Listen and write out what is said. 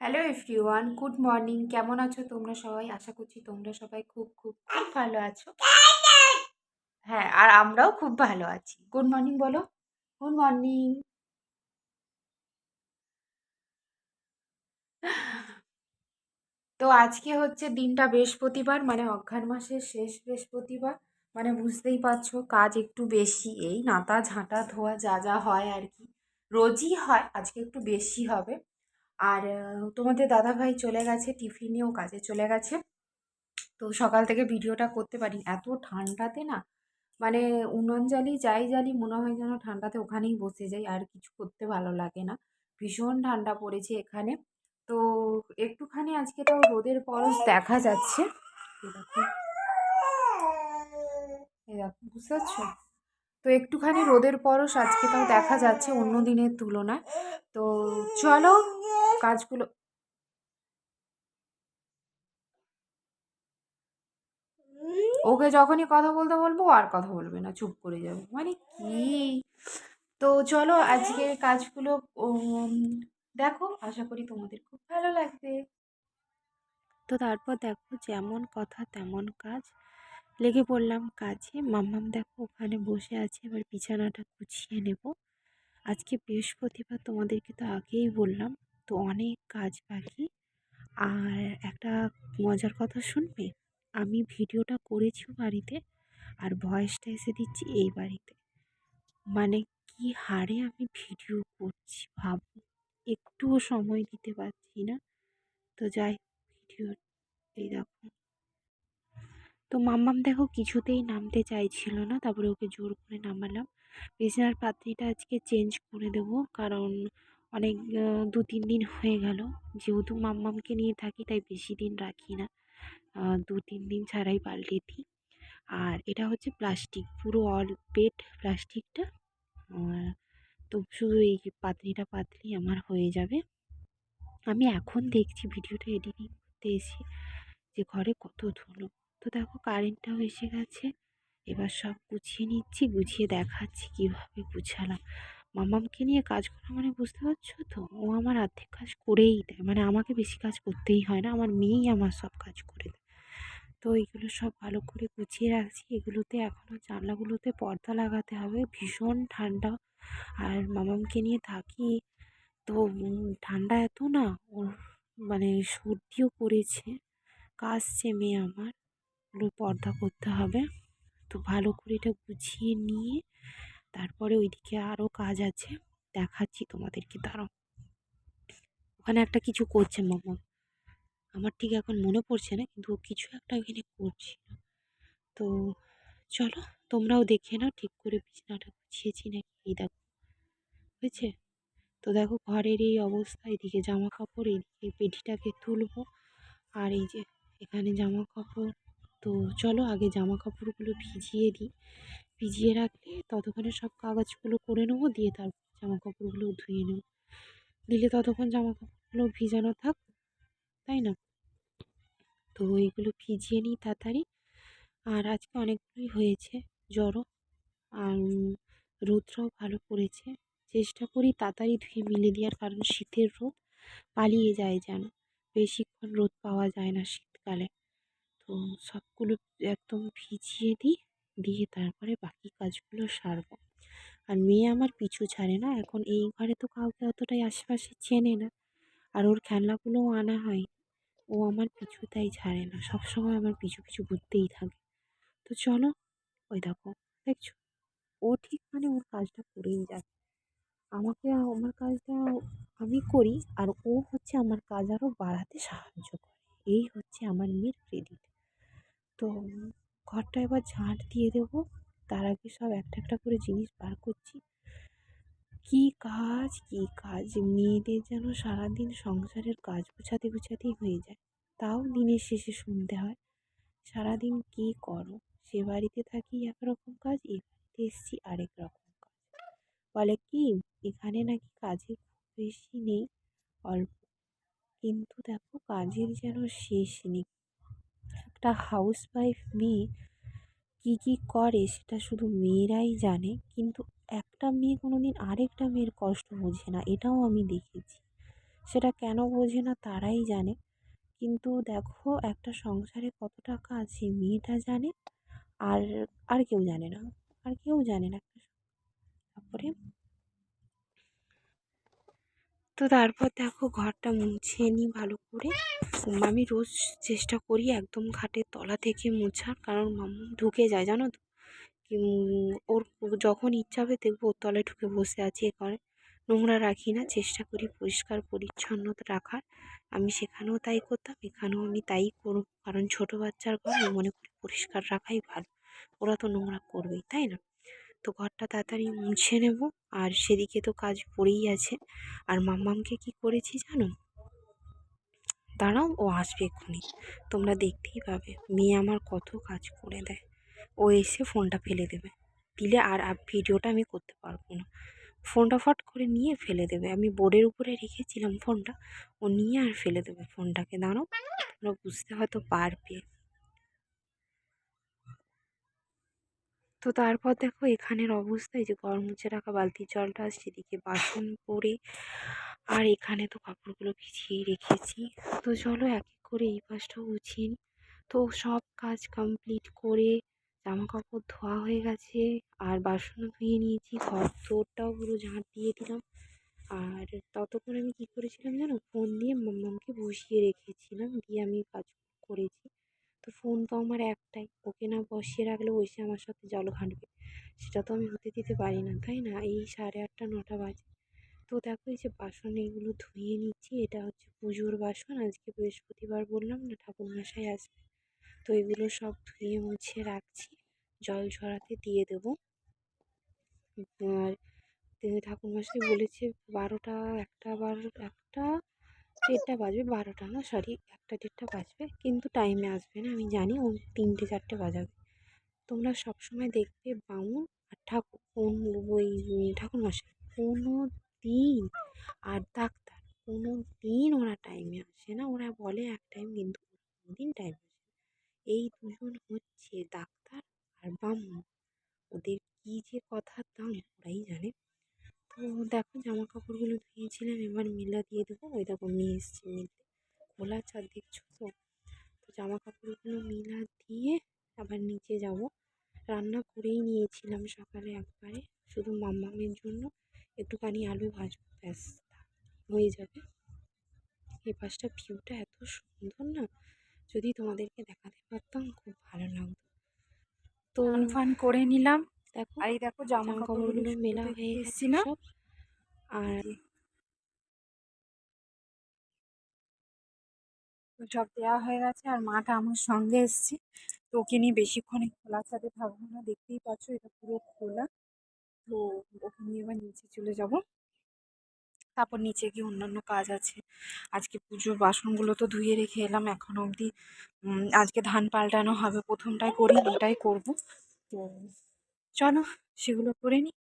Hello everyone good morning কেমন আছো তোমরা সবাই? আশা করছি তোমরা সবাই খুব খুব খুব ভালো আছো। হ্যাঁ আর আমরাও খুব ভালো আছি। গুড মর্নিং বলো। গুড মর্নিং তো আজকে হচ্ছে দিনটা বৃহস্পতিবার মানে অঘ্রাণ মাসের শেষ বৃহস্পতিবার। মানে বুঝতেই পারছ, কাজ একটু বেশি। এই নাতা ঝাঁটা ধোয়া যা যা হয় আর কি। রোজই হয়, আজকে একটু বেশি হবে। আর তোমাদের দাদাভাই চলে গেছে টিফিনেও কাজে চলে গেছে। তো সকাল থেকে ভিডিওটা করতে পারি এত ঠান্ডাতে না মানে উনুন জ্বালি, যাই জ্বালি, মনে হয় যেন ঠান্ডাতে ওখানেই বসে যাই, আর কিছু করতে ভালো লাগে না। ভীষণ ঠান্ডা পড়েছে এখানে। তো একটুখানি আজকে তাও রোদের পরশ দেখা যাচ্ছে। দেখো, বুঝতে পারছ? তো একটুখানি রোদের পরশ আজকে তাও দেখা যাচ্ছে অন্য দিনের তুলনায়। তো চলো কাজগুলো ওকে যখনই কথা বলতে বলব আর কথা বলবে না, চুপ করে যাবে। মানে কি? তো চলো আজকের কাজগুলো দেখো, আশা করি তোমাদের খুব ভালো লাগবে। তো তারপর দেখো যেমন কথা তেমন কাজ। লেগে পড়লাম কাজে। মাম্মাম দেখো ওখানে বসে আছে, এবার বিছানাটা গুছিয়ে নেব। আজকে বৃহস্পতিবার তোমাদেরকে তো আগেই বললাম, তো অনেক কাজ বাকি। আর একটা মজার কথা শুনবে? আমি ভিডিওটা করেছি বাড়িতে, আর ভয়েসটা এসে দিচ্ছি এই বাড়িতে। মানে কি হারে আমি ভিডিও করছি ভাবো? একটুও সময় দিতে পারছি না। তো যাই ভিডিও এই দেখো। তো মাম্মাম দেখো কিছুতেই নামতে চাইছিল না, তারপরে ওকে জোর করে নামালাম। বিছানার পাত্রিটা আজকে চেঞ্জ করে দেব, কারণ অনেক দু তিন দিন হয়ে গেল। যেহেতু মাম্মামকে নিয়ে থাকি, তাই বেশি দিন রাখি না। দু তিন দিন ছাড়াই পাল্টে দিই। আর এটা হচ্ছে প্লাস্টিক, পুরো অল বেড প্লাস্টিকটা। তো শুধু এই পাত্রিটা পাতলেই আমার হয়ে যাবে। আমি এখন দেখছি, ভিডিওটা এডিটিং করতে এসে যে ঘরে কত ধুলো। তো দেখো কারেন্টটাও এসে গেছে। এবার সব গুছিয়ে নিচ্ছি, গুছিয়ে দেখাচ্ছি কীভাবে গুছালাম। মামামকে নিয়ে কাজ করা মানে বুঝতে পারছ তো? ও আমার অর্ধেক কাজ করেই দেয় মানে আমাকে বেশি কাজ করতেই হয় না, আমার মেয়েই আমার সব কাজ করে দেয়। তো এইগুলো সব ভালো করে গুছিয়ে রাখছি, এগুলোতে এখনও জানলাগুলোতে পর্দা লাগাতে হবে, ভীষণ ঠান্ডা। আর মামামকে নিয়ে থাকি, তো ঠান্ডা এত না, ওর মানে সর্দিও পড়েছে, কাশছে মেয়ে আমার। ওগুলো পর্দা করতে হবে। তো ভালো করে এটা গুছিয়ে নিয়ে তারপরে ওইদিকে আরও কাজ আছে। দেখাচ্ছি তোমাদেরকে, দাঁড়াও। ওখানে একটা কিছু করছে মামা। আমার ঠিক এখন মনে পড়ছে না, কিন্তু কিছু একটা ওখানে করছিল। তো চলো, তোমরাও দেখে নাও, ঠিক করে বিছানাটা গুছিয়েছি নাকি। এই দেখো, হয়েছে? তো দেখো ঘরের এই অবস্থা, এদিকে জামা কাপড় এদিকে পেটিটাকে তুলবো। আর এই যে এখানে জামা কাপড় তো চলো আগে জামা কাপড়গুলো ভিজিয়ে দিই। ভিজিয়ে রাখলে ততক্ষণে সব কাগজগুলো করে নেব, দিয়ে তারপর জামা কাপড়গুলো ধুয়ে নেব। দিলে ততক্ষণ জামা কাপড়গুলো ভিজানো থাক, তাই না? তো এইগুলো ভিজিয়ে নিই তাড়াতাড়ি। আর আজকে অনেকগুলোই হয়েছে জ্বরও আর রোদটাও ভালো পড়েছে। চেষ্টা করি তাড়াতাড়ি ধুয়ে মিলে দেওয়ার, কারণ শীতের রোদ পালিয়ে যায় যেন। বেশিক্ষণ রোদ পাওয়া যায় না শীতকালে। তো সবগুলো একদম ভিজিয়ে দিই, দিয়ে তারপরে বাকি কাজগুলো সারবো। আর মেয়ে আমার পিছু ছাড়ে না, এখন এই ঘরে তো কাউকে অতটাই আশেপাশে চেনে না। আর ওর খেলনাগুলোও আনা হয়, ও আমার পিছু তাই ছাড়ে না, সবসময় আমার পিছু পিছু ঘুরতেই থাকে। তো চলো, ওই দেখো, দেখছ? ও ঠিক মানে ওর কাজটা করেই যাবে। আমাকে আমার কাজটা আমি করি, আর ও হচ্ছে আমার কাজ আরও বাড়াতে সাহায্য করে। এই হচ্ছে আমার মেয়ের ক্রেডিট তো ঘরটা এবার ঝাঁট দিয়ে দেবো। তার আগে সব একটা একটা করে জিনিস বার করছি। কি কাজ কি কাজ? মেয়েদের যেন সারাদিন সংসারের কাজ গুছাতে গুছাতেই হয়ে যায়। তাও দিনের শেষে শুনতে হয়। সারাদিন কি করো? সে বাড়িতে থাকি একরকম কাজ, এ বাড়িতে এসছি আরেক রকম কাজ। বলে, কি? এখানে নাকি কাজের বেশি নেই? অল্প। কিন্তু দেখো, কাজের যেন শেষ নেই। একটা হাউস ওয়াইফ মেয়ে কী কী করে সেটা শুধু মেয়েরাই জানে। কিন্তু একটা মেয়ে কোনো দিন আরেকটা মেয়ের কষ্ট বোঝে না, এটাও আমি দেখেছি। সেটা কেন বোঝে না তারাই জানে। কিন্তু দেখো একটা সংসারে কত টাকা আছে মেয়েটা জানে আর আর কেউ জানে না। আর কেউ জানে না। তারপরে তো তারপর দেখো ঘরটা মুছে নিই ভালো করে। আমি রোজ চেষ্টা করি একদম খাটের তলা থেকে মোছার, কারণ মাম্মা ঢুকে যায়, জানো তো? ওর যখন ইচ্ছা হবে দেখব ওর তলায় ঢুকে বসে আছে, এ করে। নোংরা রাখি না, চেষ্টা করি পরিষ্কার পরিচ্ছন্নতা রাখার। আমি সেখানেও তাই করতাম, এখানেও আমি তাই করব, কারণ ছোটো বাচ্চার ঘর মনে করি পরিষ্কার রাখাই ভালো। ওরা তো নোংরা করবেই, তাই না? তো ঘরটা তাড়াতাড়ি মুছে নেব। আর সেদিকে তো কাজ পড়েই আছে। আর মাম্মামকে কি করেছি জানো? দাঁড়াও, ও আসবে এক্ষুনি। তোমরা দেখতেই পাবে, মেয়ে আমার কত কাজ করে দেয়। ও এসে ফোনটা ফেলে দেবে। দিলে আর ভিডিওটা আমি করতে পারব না। ফোনটা ফট করে নিয়ে ফেলে দেবে। আমি বোর্ডের উপরে রেখেছিলাম ফোনটা। ও নিয়ে আর ফেলে দেবে ফোনটাকে। দাঁড়াও, তোমরা বুঝতে হয়তো পারবে। তো তারপর দেখো এখানের অবস্থায় যে গরম মুছে রাখা, বালতির জলটা সেদিকে বাসন পড়ে, আর এখানে তো কাপড়গুলো ভিজিয়েই রেখেছি। তো চলো এক এক করে এই পাশটাও নিই। তো সব কাজ কমপ্লিট করে জামা কাপড় ধোয়া হয়ে গেছে, আর বাসনও ধুয়ে নিয়েছি, ঘর তোরটাও পুরো ঝাঁট দিয়ে দিলাম। আর ততক্ষণ আমি কী করেছিলাম জানো, ফোন দিয়ে মাম্মামকে বসিয়ে রেখেছিলাম, দিয়ে আমি কাজ করেছি। তো ফোন তো আমার একটাই। ওকে না বসিয়ে রাখলে ও এসে আমার সাথে জল ঘাঁটবে। সেটা তো আমি হতে দিতে পারি না, তাই না? এই সাড়ে আটটা, নটা বাজে। তো দেখো এই যে বাসন এগুলো ধুয়ে নিচ্ছি, এটা হচ্ছে পুজোর বাসন। আজকে বৃহস্পতিবার বললাম না, ঠাকুরমশাই আসবে। তো এগুলো সব ধুয়ে মুছে রাখছি। জল ঝরাতে দিয়ে দেবো। আর ঠাকুরমশাই বলেছে বারোটা, একটা বারো, একটা দেড়টা বাজবে, বারোটা না সরি একটা দেড়টা বাজবে, কিন্তু টাইমে আসবে না, আমি জানি ও তিনটে, চারটে বাজাবে। তোমরা সব সময় দেখবে বামুন আর ঠাকুর, কোন ওই ঠাকুরমশাই কোনো দিন আর ডাক্তার, কোনো দিন ওরা টাইমে আসে না, ওরা বলে এক টাইম কিন্তু কোনো দিন টাইম আসে এই দুজন হচ্ছে ডাক্তার আর বামুন। ওদের কী যে কথার দাম, ওরাই জানে। তো দেখো জামা কাপড়গুলো ধুয়েছিলাম, এবার মেলা দিয়ে দেবো। ওই দেখো নিয়ে এসছে মিলতে। খোলা চার দেখছ তো? তো জামা কাপড়গুলো মেলা দিয়ে আবার নিচে যাব। রান্না করেই নিয়েছিলাম সকালে একবারে, শুধু মাম্মামের জন্য। একটুখানি আলু ভাজবো, ব্যাস হয়ে যাবে। এই পাশটা ভিউটা এত সুন্দর না, যদি তোমাদেরকে দেখাতে পারতাম খুব ভালো লাগতো। তো ফান করে নিলাম। দেখো আর এই দেখো জামা কাপড়গুলো মেলা হয়ে এসেছি না আর সব দেওয়া হয়ে গেছে আর মাটা আমার সঙ্গে এসছে। তো ওকে নিয়ে বেশিক্ষণ এই খোলা ছাদে থাকব না দেখতেই পাচ্ছ এটা পুরো খোলা। তো ওকে নিয়ে এবার নিচে চলে যাব। তারপর নিচে গিয়ে অন্যান্য কাজ আছে। আজকে পুজোর বাসনগুলো তো ধুয়ে রেখে এলাম এখন অবধি আজকে ধান পাল্টানো হবে প্রথমটাই করি ওটাই করব। তো চলো সেগুলো করে নিই